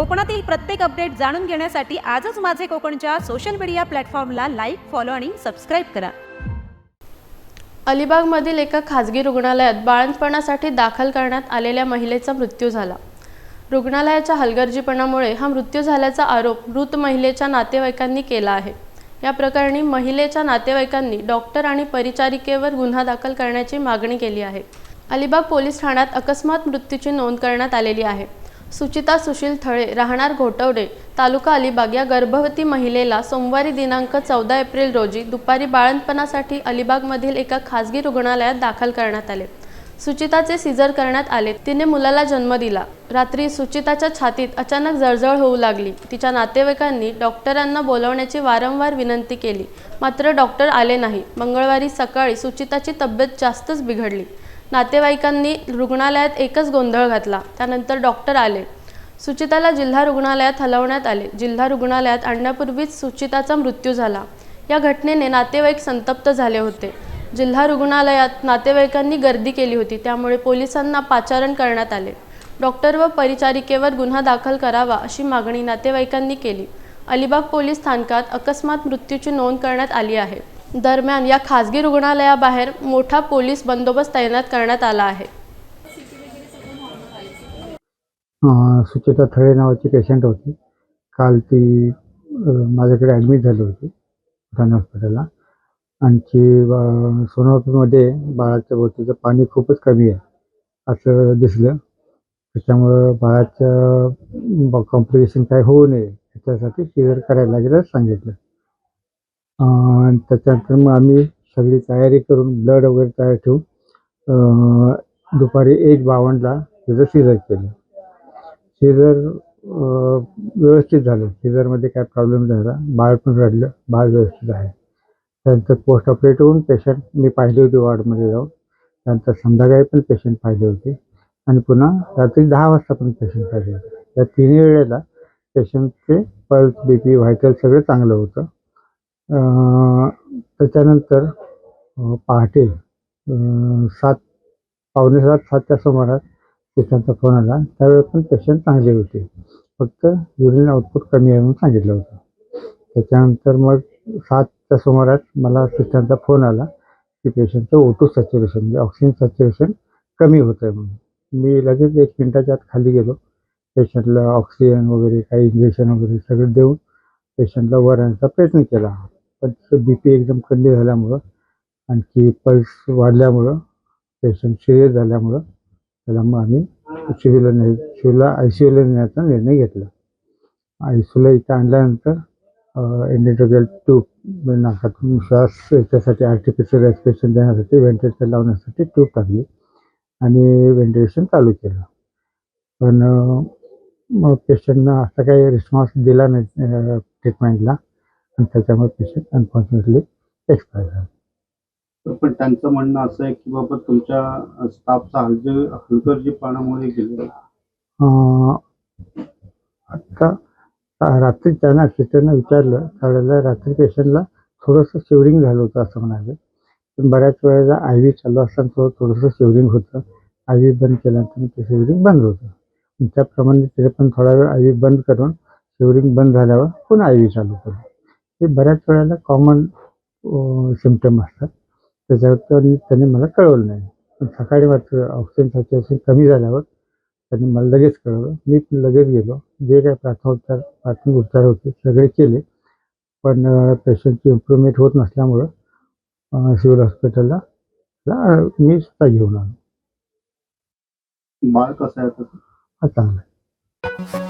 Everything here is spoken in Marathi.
कोकणातील प्रत्येक अपडेट जाणून घेण्यासाठी आजच माझे कोकणच्या सोशल मीडिया प्लॅटफॉर्मला लाईक फॉलो आणि सबस्क्राईब करा. अलिबागमधील एका खाजगी रुग्णालयात बाळंतपणासाठी दाखल करण्यात आलेल्या महिलेचा मृत्यू झाला. रुग्णालयाच्या हलगर्जीपणामुळे हा मृत्यू झाल्याचा आरोप मृत महिलेच्या नातेवाईकांनी केला आहे. या प्रकरणी महिलेच्या नातेवाईकांनी डॉक्टर आणि परिचारिकेवर गुन्हा दाखल करण्याची मागणी केली आहे. अलिबाग पोलीस ठाण्यात अकस्मात मृत्यूची नोंद करण्यात आलेली आहे. सुचिता सुशील थळे राहणार घोटवडे तालुका अलिबाग या गर्भवती महिलेला सोमवारी दिनांक चौदा एप्रिल रोजी दुपारी बाळंतपणासाठी अलिबागमधील एका खासगी रुग्णालयात दाखल करण्यात आले. सुचिताचे सिजर करण्यात आले. तिने मुलाला जन्म दिला. रात्री सुचिताच्या छातीत अचानक जळजळ होऊ लागली. तिच्या नातेवाईकांनी डॉक्टरांना बोलवण्याची वारंवार विनंती केली. मात्र डॉक्टर आले नाही. मंगळवारी सकाळी सुचिताची तब्येत जास्तच बिघडली. नातेवाईकांनी रुग्णालयात एकच गोंधळ घातला. त्यानंतर डॉक्टर आले. सुचिताला जिल्हा रुग्णालयात हलवण्यात आले. जिल्हा रुग्णालयात आणण्यापूर्वीच सुचिताचा मृत्यू झाला. या घटनेने नातेवाईक संतप्त झाले होते. जिल्हा रुग्णालयात नातेवाईकांनी गर्दी केली होती. त्यामुळे पोलिसांना पाचारण करण्यात आले. डॉक्टर व परिचारिकेवर गुन्हा दाखल करावा अशी मागणी नातेवाईकांनी केली. अलिबाग पोलीस स्थानकात अकस्मात मृत्यूची नोंद करण्यात आली आहे. दरम्यान या खासगी रुग्णालयाबाहेर मोठा पोलीस बंदोबस्त तैनात करण्यात आला आहे. सुचेता थळे नावाची पेशंट होती. काल ती माझ्याकडे ॲडमिट झाली होती ठाणे हॉस्पिटलला आणखी अं, सोनोग्राफीमध्ये बाळाच्या बोटीचं पाणी खूपच कमी आहे असं दिसलं. त्याच्यामुळं बाळाच्या कॉम्प्लिकेशन काय होऊ नये त्याच्यासाठी क्लिअर करायला लागेल सांगितलं. त्याच्यानंतर मग आम्ही सगळी तयारी करून ब्लड वगैरे तयार ठेवून दुपारी एक बावन्नला त्याचं सिजर केलं. सीझर व्यवस्थित झालं. सीझरमध्ये काय प्रॉब्लेम झाला? बाळ पण रडलं. बाळ व्यवस्थित आहे. त्यानंतर पोस्ट ऑपरेट होऊन पेशंट मी पाहिले होते वॉर्डमध्ये जाऊन. त्यानंतर संध्याकाळी पण पेशंट पाहिले होते. आणि पुन्हा रात्री दहा वाजता पण पेशंट पाहिले होते. या तिन्ही वेळेला पेशंटचे पल्स बी पी व्हायटल सगळं चांगलं होतं. त्याच्यानंतर पहाटे सात पावणे सात सातच्या सुमारास पेशंटचा फोन आला. त्यावेळेस पण पेशंट चांगले होते. फक्त युरिन आउटपुट कमी आहे म्हणून सांगितलं होतं. त्याच्यानंतर मग सातच्या सुमारास मला सिस्टरचा फोन आला की पेशंटचं ओटू सॅच्युरेशन म्हणजे ऑक्सिजन सॅच्युरेशन कमी होतं आहे म्हणून. मी लगेच एक मिनटाच्या आत खाली गेलो. पेशंटला ऑक्सिजन वगैरे काही इंजेक्शन वगैरे सगळं देऊन पेशंटला वर आणण्याचा प्रयत्न केला. पण बी पी एकदम कमी झाल्यामुळं आणखी पल्स वाढल्यामुळं पेशंट सिरियस झाल्यामुळं त्याला मग आम्ही सिव्हिलला नाही सिव्हिलला आय सी यूला नेण्याचा निर्णय घेतला. आय सी यूला इथं आणल्यानंतर एंडेटोरियल ट्यूब नाकातून श्वास याच्यासाठी आर्टिफिशियल रेस्पिरेशन देण्यासाठी व्हेंटिलेटर लावण्यासाठी ट्यूब टाकली आणि व्हेंटिलेशन चालू केलं. पण मग पेशंटनं असा काही रिस्पॉन्स दिला नाही ट्रीटमेंटला आणि त्याच्यामुळे पेशंट अनफॉर्च्युनेटली एक्सपायर झाला. पण त्यांचं म्हणणं असं आहे की बाबा तुमच्या स्टाफचा हलज हलगर्जीपणामुळे गेले. आता रात्री त्यांना सिस्टरनं विचारलं त्यावेळेला रात्री पेशंटला थोडंसं शिवरिंग झालं होतं असं म्हणाले. पण बऱ्याच वेळेला आय व्ही चालू असताना थोडं थोडंसं शिवरिंग होतं. आय व्ही बंद केल्यानंतर ते शिवरिंग बंद होतं. त्याप्रमाणे ते पण थोडा वेळ आय व्ही बंद करून शिवरिंग बंद झाल्यावर पुन्हा आय व्ही चालू करून हे बऱ्याच वेळेला कॉमन सिमटम असतात. त्याच्यावर त्यांनी मला कळवलं नाही. पण सकाळी मात्र ऑक्सिजन सॅच्युरेशन कमी झाल्यावर त्यांनी मला लगेच कळवलं. मी लगेच गेलो. जे काही प्राथमिक उपचार प्राथमिक उपचार होते सगळे केले. पण पेशंटची इम्प्रूव्हमेंट होत नसल्यामुळं सिव्हिल हॉस्पिटलला ला मी स्वतः घेऊन आलो. बाळ कसं आहे आता? हा चांगला.